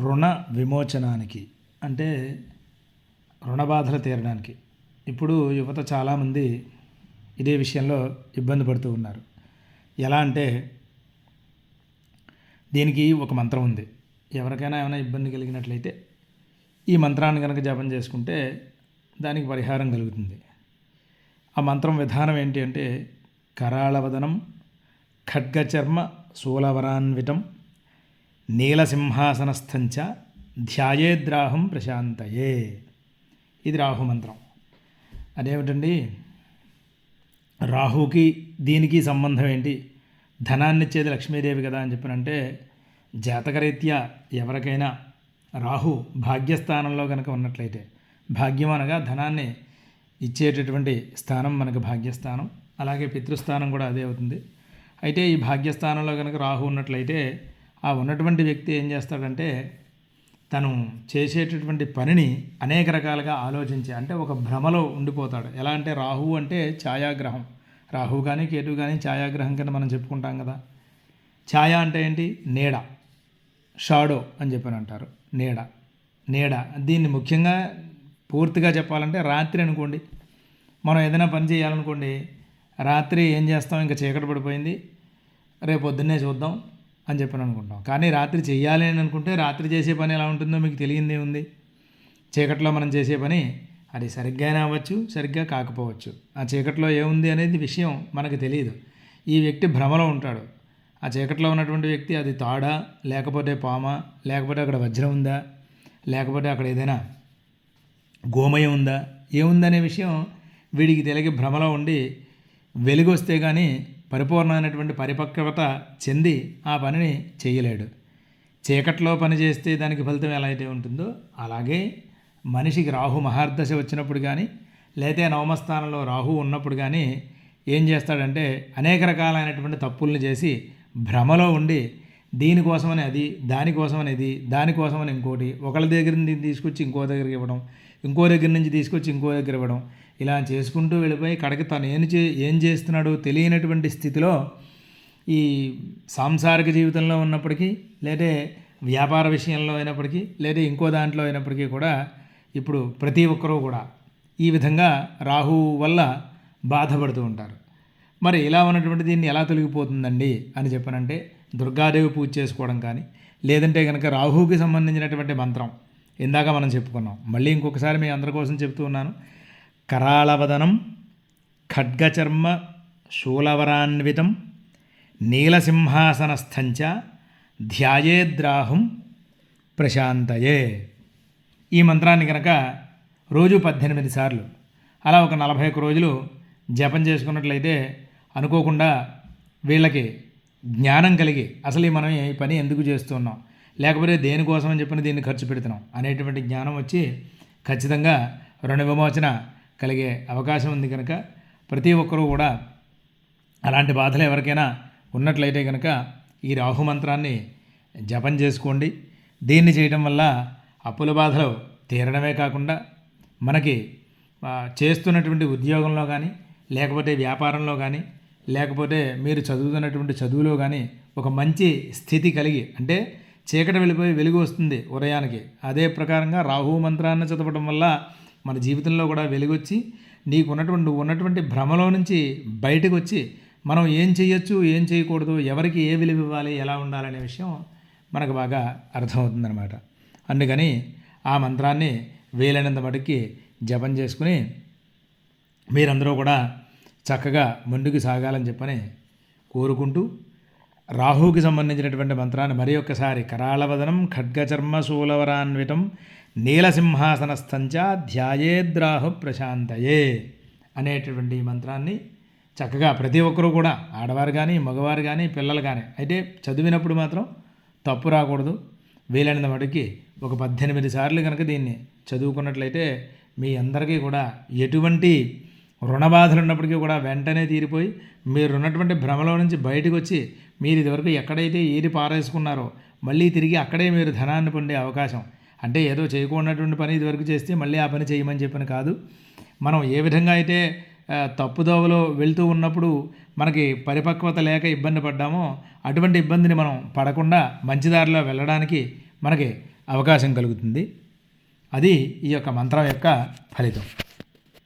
రుణ విమోచనానికి అంటే రుణ బాధలు తీరడానికి. ఇప్పుడు యువత చాలామంది ఇదే విషయంలో ఇబ్బంది పడుతూ ఉన్నారు. ఎలా అంటే దీనికి ఒక మంత్రం ఉంది. ఎవరికైనా ఏమైనా ఇబ్బంది కలిగినట్లయితే ఈ మంత్రాన్ని కనుక జపం చేసుకుంటే దానికి పరిహారం కలుగుతుంది. ఆ మంత్రం విధానం ఏంటి అంటే కరాళవదనం ఖడ్గచర్మ శూలవరాన్వితం నీలసింహాసనస్థంచ ధ్యాయేద్రాహం ప్రశాంతయే. ఇది రాహు మంత్రం. అదేమిటండి? రాహుకి దీనికి సంబంధం ఏంటి? ధనాన్ని ఇచ్చేది లక్ష్మీదేవి కదా అని చెప్పినంటే జాతకరీత్యా ఎవరికైనా రాహు భాగ్యస్థానంలో కనుక ఉన్నట్లయితే భాగ్యం అనగా ధనాన్ని ఇచ్చేటటువంటి స్థానం మనకు భాగ్యస్థానం. అలాగే పితృస్థానం కూడా అదే అవుతుంది. అయితే ఈ భాగ్యస్థానంలో కనుక రాహు ఉన్నట్లయితే ఆ ఉన్నటువంటి వ్యక్తి ఏం చేస్తాడంటే తను చేసేటటువంటి పనిని అనేక రకాలుగా ఆలోచించి అంటే ఒక భ్రమలో ఉండిపోతాడు. ఎలా అంటే రాహు అంటే ఛాయాగ్రహం. రాహు కానీ కేటు కానీ ఛాయాగ్రహం కింద మనం చెప్పుకుంటాం కదా. ఛాయ అంటే ఏంటి? నీడ. షాడో అని చెప్పని అంటారు. నీడ. నీడ. దీన్ని ముఖ్యంగా పూర్తిగా చెప్పాలంటే రాత్రి అనుకోండి. మనం ఏదైనా పని చేయాలనుకోండి రాత్రి ఏం చేస్తాం? ఇంకా చీకటి పడిపోయింది. రేపు పొద్దున్నే చూద్దాం. అని చెప్పని అనుకుంటాం. కానీ రాత్రి చేయాలి అని అనుకుంటే రాత్రి చేసే పని ఎలా ఉంటుందో మీకు తెలియందే ఉంది. చీకట్లో మనం చేసే పని అది సరిగ్గానే అవ్వచ్చు సరిగ్గా కాకపోవచ్చు. ఆ చీకట్లో ఏముంది అనేది విషయం మనకు తెలియదు. ఈ వ్యక్తి భ్రమలో ఉంటాడు. ఆ చీకట్లో ఉన్నటువంటి వ్యక్తి అది తాడా లేకపోతే పామా లేకపోతే అక్కడ వజ్రం ఉందా లేకపోతే అక్కడ ఏదైనా గోమయం ఉందా ఏముందనే విషయం వీడికి తెలియక భ్రమలో ఉండి వెలుగు వస్తే కానీ పరిపూర్ణమైనటువంటి పరిపక్వత చెంది ఆ పనిని చేయలేడు. చీకట్లో పని చేస్తే దానికి ఫలితం ఎలా అయితే ఉంటుందో అలాగే మనిషికి రాహు మహార్దశ వచ్చినప్పుడు కానీ లేతే నవమస్థానంలో రాహు ఉన్నప్పుడు కానీ ఏం చేస్తాడంటే అనేక రకాలైనటువంటి తప్పుల్ని చేసి భ్రమలో ఉండి దీనికోసమని అది దానికోసమని ఇది దానికోసమని ఇంకోటి ఒకళ్ళ దగ్గర నుంచి తీసుకొచ్చి ఇంకో దగ్గరికి ఇవ్వడం ఇంకో దగ్గర నుంచి తీసుకొచ్చి ఇంకో దగ్గర ఇవ్వడం ఇలా చేసుకుంటూ వెళ్ళిపోయి కడకి తను ఏం చే ఏం చేస్తున్నాడో తెలియనటువంటి స్థితిలో ఈ సాంసారిక జీవితంలో ఉన్నప్పటికీ లేదే వ్యాపార విషయంలో అయినప్పటికీ లేదా ఇంకో దాంట్లో అయినప్పటికీ కూడా ఇప్పుడు ప్రతి ఒక్కరూ కూడా ఈ విధంగా రాహు వల్ల బాధపడుతూ ఉంటారు. మరి ఇలా ఉన్నటువంటి దీన్ని ఎలా తొలగిపోతుందండి అని చెప్పనంటే దుర్గాదేవి పూజ చేసుకోవడం కానీ లేదంటే కనుక రాహుకి సంబంధించినటువంటి మంత్రం ఇందాక మనం చెప్పుకున్నాం. మళ్ళీ ఇంకొకసారి మీ అందరి కోసం చెప్తూ ఉన్నాను. కరాళవదనం ఖడ్గచర్మ శూలవరాన్వితం నీలసింహాసనస్థంచ ధ్యాయేద్రాహం ప్రశాంతయే. ఈ మంత్రాన్ని కనుక రోజు పద్దెనిమిది సార్లు అలా ఒక నలభై ఒక్క రోజులు జపం చేసుకున్నట్లయితే అనుకోకుండా వీళ్ళకి జ్ఞానం కలిగి అసలు ఈ మనం ఈ పని ఎందుకు చేస్తున్నాం లేకపోతే దేనికోసం అని చెప్పిన దీన్ని ఖర్చు పెడుతున్నాం? అనేటువంటి జ్ఞానం వచ్చి ఖచ్చితంగా రుణ విమోచన కలిగే అవకాశం ఉంది కనుక ప్రతి ఒక్కరూ కూడా అలాంటి బాధలు ఎవరికైనా ఉన్నట్లయితే కనుక ఈ రాహు మంత్రాన్ని జపం చేసుకోండి. దీన్ని చేయడం వల్ల అప్పుల బాధలు తీరడమే కాకుండా మనకి చేస్తున్నటువంటి ఉద్యోగంలో కానీ లేకపోతే వ్యాపారంలో కానీ లేకపోతే మీరు చదువుతున్నటువంటి చదువులో కానీ ఒక మంచి స్థితి కలిగి అంటే చీకటి వెళ్ళిపోయి వెలుగు వస్తుంది ఉదయానికి. అదే ప్రకారంగా రాహు మంత్రాన్ని చదవడం వల్ల మన జీవితంలో కూడా వెలుగొచ్చి నీకు ఉన్నటువంటి నువ్వు ఉన్నటువంటి భ్రమలో నుంచి బయటకు వచ్చి మనం ఏం చేయొచ్చు ఏం చేయకూడదు ఎవరికి ఏ విలువ ఇవ్వాలి ఎలా ఉండాలనే విషయం మనకు బాగా అర్థమవుతుందన్నమాట. అందుకని ఆ మంత్రాన్ని వీలైనంత మటుకి జపం చేసుకుని మీరందరూ కూడా చక్కగా ముందుకు సాగాలని చెప్పని కోరుకుంటూ రాహుకి సంబంధించినటువంటి మంత్రాన్ని మరి ఒక్కసారి కరాళవదనం ఖడ్గచర్మ శూలవరాన్వితం నీలసింహాసనస్థంచ ధ్యాయేద్రాహు ప్రశాంతయే అనేటటువంటి ఈ మంత్రాన్ని చక్కగా ప్రతి ఒక్కరూ కూడా ఆడవారు కానీ మగవారు కానీ పిల్లలు కానీ అయితే చదివినప్పుడు మాత్రం తప్పు రాకూడదు. వీలైనంత మటుకి ఒక పద్దెనిమిది సార్లు కనుక దీన్ని చదువుకున్నట్లయితే మీ అందరికీ కూడా ఎటువంటి రుణ బాధలు ఉన్నప్పటికీ కూడా వెంటనే తీరిపోయి మీరు ఉన్నటువంటి భ్రమలో నుంచి బయటకు వచ్చి మీరు ఇదివరకు ఎక్కడైతే ఏది పారేసుకున్నారో మళ్ళీ తిరిగి అక్కడే మీరు ధనాన్ని పొందే అవకాశం అంటే ఏదో చేయకూడనటువంటి పని ఇదివరకు చేస్తే మళ్ళీ ఆ పని చేయమని చెప్పని కాదు. మనం ఏ విధంగా అయితే తప్పుదోవలో వెళ్తూ ఉన్నప్పుడు మనకి పరిపక్వత లేక ఇబ్బంది పడ్డామో అటువంటి ఇబ్బందిని మనం పడకుండా మంచి దారిలో వెళ్ళడానికి మనకి అవకాశం కలుగుతుంది. అది ఈ యొక్క మంత్రం యొక్క ఫలితం.